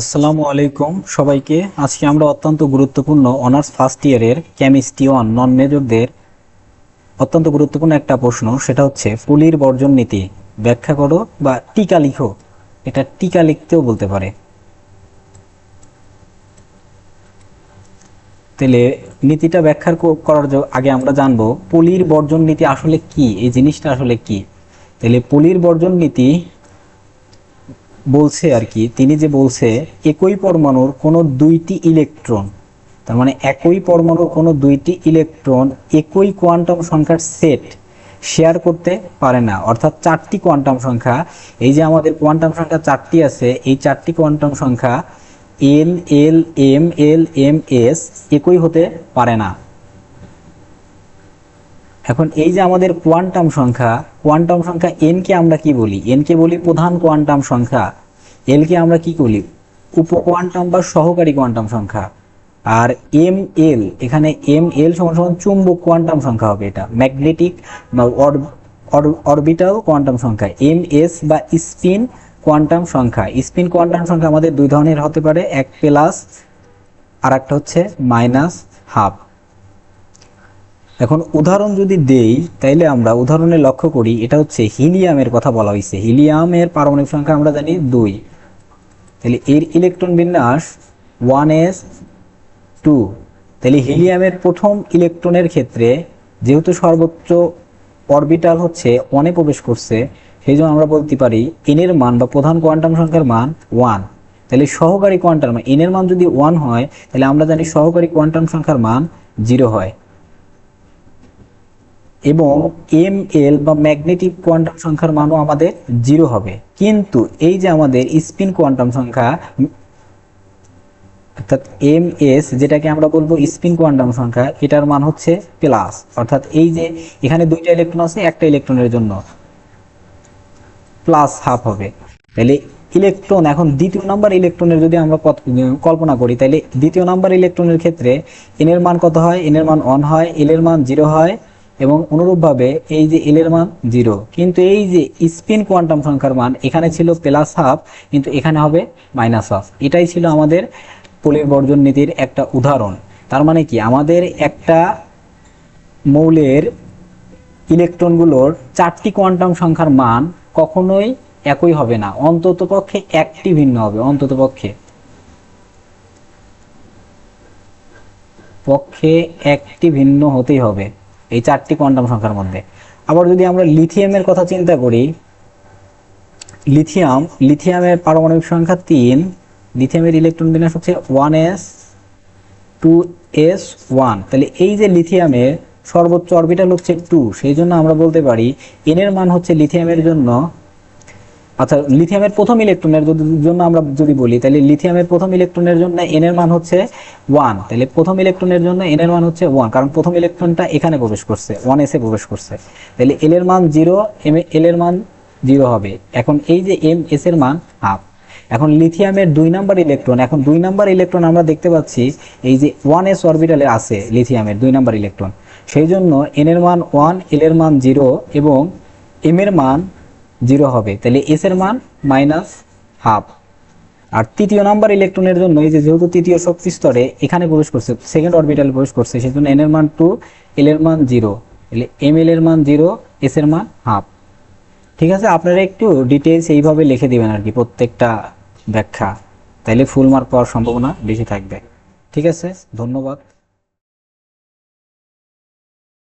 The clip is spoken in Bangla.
আসসালামু আলাইকুম সবাইকে। আজকে আমরা অত্যন্ত গুরুত্বপূর্ণ অনার্স ফার্স্ট ইয়ারের কেমিস্ট্রি ওয়ান নন মেজরদের অত্যন্ত গুরুত্বপূর্ণ একটা প্রশ্ন, সেটা হচ্ছে পুলির বর্জন নীতি ব্যাখ্যা করো বা টিকা লিখো, এটা টিকা লিখতেও বলতে পারে। তাহলে নীতিটা ব্যাখ্যা করার আগে আমরা জানব পুলির বর্জন নীতি আসলে কি? এই জিনিসটা আসলে কি? তাহলে পুলির বর্জন নীতি বলছে আর কি, তিনি যে বলছে, একই পরমাণুর কোনো দুইটি ইলেকট্রন, তার মানে একই পরমাণুর কোনো দুইটি ইলেকট্রন একই কোয়ান্টাম সংখ্যার সেট শেয়ার করতে পারে না। অর্থাৎ চারটি কোয়ান্টাম সংখ্যা, এই যে আমাদের কোয়ান্টাম সংখ্যা চারটি আছে, এই চারটি কোয়ান্টাম সংখ্যা L L M L M S একই হতে পারে না। এখন এই যে আমাদের কোয়ান্টাম সংখ্যা কোয়ান্টাম সংখ্যা এন কে আমরা কি বলি? এন কে বলি প্রধান কোয়ান্টাম সংখ্যা এল কে আমরা কি বলি? উপ কোয়ান্টাম বা সহকারী কোয়ান্টাম সংখ্যা। আর এম এল এখানে এম এল সমান সমান চুম্বক কোয়ান্টাম সংখ্যা হবে এটা। ম্যাগনেটিক বা অরবিটাল কোয়ান্টাম সংখ্যা। এম এস বা স্পিন কোয়ান্টাম সংখ্যা। স্পিন কোয়ান্টাম সংখ্যা আমাদের দুই ধরনের হতে পারে, এক প্লাস আর একটা হচ্ছে মাইনাস হাফ এখন উদাহরণ যদি দেই, তাইলে আমরা উদাহরণে লক্ষ্য করি, এটা হচ্ছে হিলিয়ামের কথা বলা হয়েছে হিলিয়ামের পারমাণবিক সংখ্যা আমরা জানি দুই। তাহলে এর ইলেকট্রন বিন্যাস ওয়ান এস টু। তাহলে হিলিয়ামের প্রথম ইলেকট্রনের ক্ষেত্রে যেহেতু সর্বোচ্চ অরবিটাল হচ্ছে ওয়ানে প্রবেশ করছে সেই জন্য আমরা বলতে পারি এন এর মান বা প্রধান কোয়ান্টাম সংখ্যার মান ওয়ান। তাহলে সহকারী কোয়ান্টাম এন এর মান যদি ওয়ান হয় তাহলে আমরা জানি সহকারী কোয়ান্টাম সংখ্যার মান জিরো হয়। এবং এম এল বা ম্যাগনেটিক কোয়ান্টাম সংখ্যার মানও আমাদের জিরো হবে। কিন্তু এই যে আমাদের স্পিন কোয়ান্টাম সংখ্যা, অর্থাৎ এম এস যেটাকে আমরা বলব স্পিন কোয়ান্টাম সংখ্যা, এটার মান হচ্ছে প্লাস। অর্থাৎ এই যে এখানে দুইটা ইলেকট্রন আছে, একটা ইলেকট্রনের জন্য প্লাস হাফ হবে। তাহলে ইলেকট্রন, এখন দ্বিতীয় নাম্বার ইলেকট্রনের যদি আমরা কল্পনা করি, তাহলে দ্বিতীয় নাম্বার ইলেকট্রনের ক্ষেত্রে এন এর মান কত হয়? এন এর মান অন হয় এল এর মান জিরো হয়। এবং অনুরূপভাবে এই যে এল এর মান জিরো কিন্তু এই যে স্পিন কোয়ান্টাম সংখ্যার মান এখানে ছিল প্লাস হাফ কিন্তু এখানে হবে মাইনাস হাফ এটাই ছিল আমাদের পোলের বর্জন নীতির একটা উদাহরণ। তার মানে কি? আমাদের একটা মৌলের ইলেকট্রনগুলোর চারটি কোয়ান্টাম সংখ্যার মান কখনোই একই হবে না। অন্তত পক্ষে একটি ভিন্ন হবে, অন্তত পক্ষে। পক্ষে একটি ভিন্ন হতেই হবে। এই চারটি কোয়ান্টাম সংখ্যার মধ্যে। আবার যদি আমরা লিথিয়ামের কথা চিন্তা করি, লিথিয়াম, লিথিয়ামের পারমাণবিক সংখ্যা তিন, লিথিয়ামের ইলেকট্রন বিন্যাস হচ্ছে one S, two S one. তাহলে এই যে লিথিয়ামের সর্বোচ্চ অরবিটাল হচ্ছে টু, সেই জন্য আমরা বলতে পারি, এন এর মান হচ্ছে লিথিয়ামের জন্য আচ্ছা লিথিয়ামের প্রথম ইলেকট্রনের জন্য আমরা যদি বলি, তাহলে লিথিয়ামের প্রথম ইলেকট্রনের জন্য এন এর মান হচ্ছে ওয়ান তাহলে প্রথম ইলেকট্রনের জন্য এন এর মান হচ্ছে ওয়ান কারণ প্রথম ইলেকট্রনটা এখানে প্রবেশ করছে ওয়ান এসে প্রবেশ করছে। তাহলে এল এর মান জিরো এম এল এর মান জিরো হবে। এখন এই যে এম এস এর মান হাফ এখন লিথিয়ামের দুই নাম্বার ইলেকট্রন এখন দুই নাম্বার ইলেকট্রন আমরা দেখতে পাচ্ছি, এই যে ওয়ান এস অরবিটালে আছে লিথিয়ামের দুই নাম্বার ইলেকট্রন সেই জন্য এন এর মান ওয়ান এল এর মান জিরো এবং এম এর মান জিরো হবে। তাহলে এস এর মান মাইনাস হাফ আর তৃতীয় নাম্বার ইলেকট্রনের জন্য এই যেহেতু তৃতীয় শক্তি স্তরে এখানে প্রবেশ করছে সেকেন্ড অরবিটাল প্রবেশ করছে সেই জন্য এন এর মান টু এল এর মান জিরো তাহলে এম এল এর মান জিরো এস এর মান হাফ ঠিক আছে? আপনারা একটু ডিটেলস এইভাবে লিখে দিবেন আর কি প্রত্যেকটা ব্যাখ্যা। তাইলে ফুল মার্ক পাওয়ার সম্ভাবনা বেশি থাকবে। ঠিক আছে? ধন্যবাদ।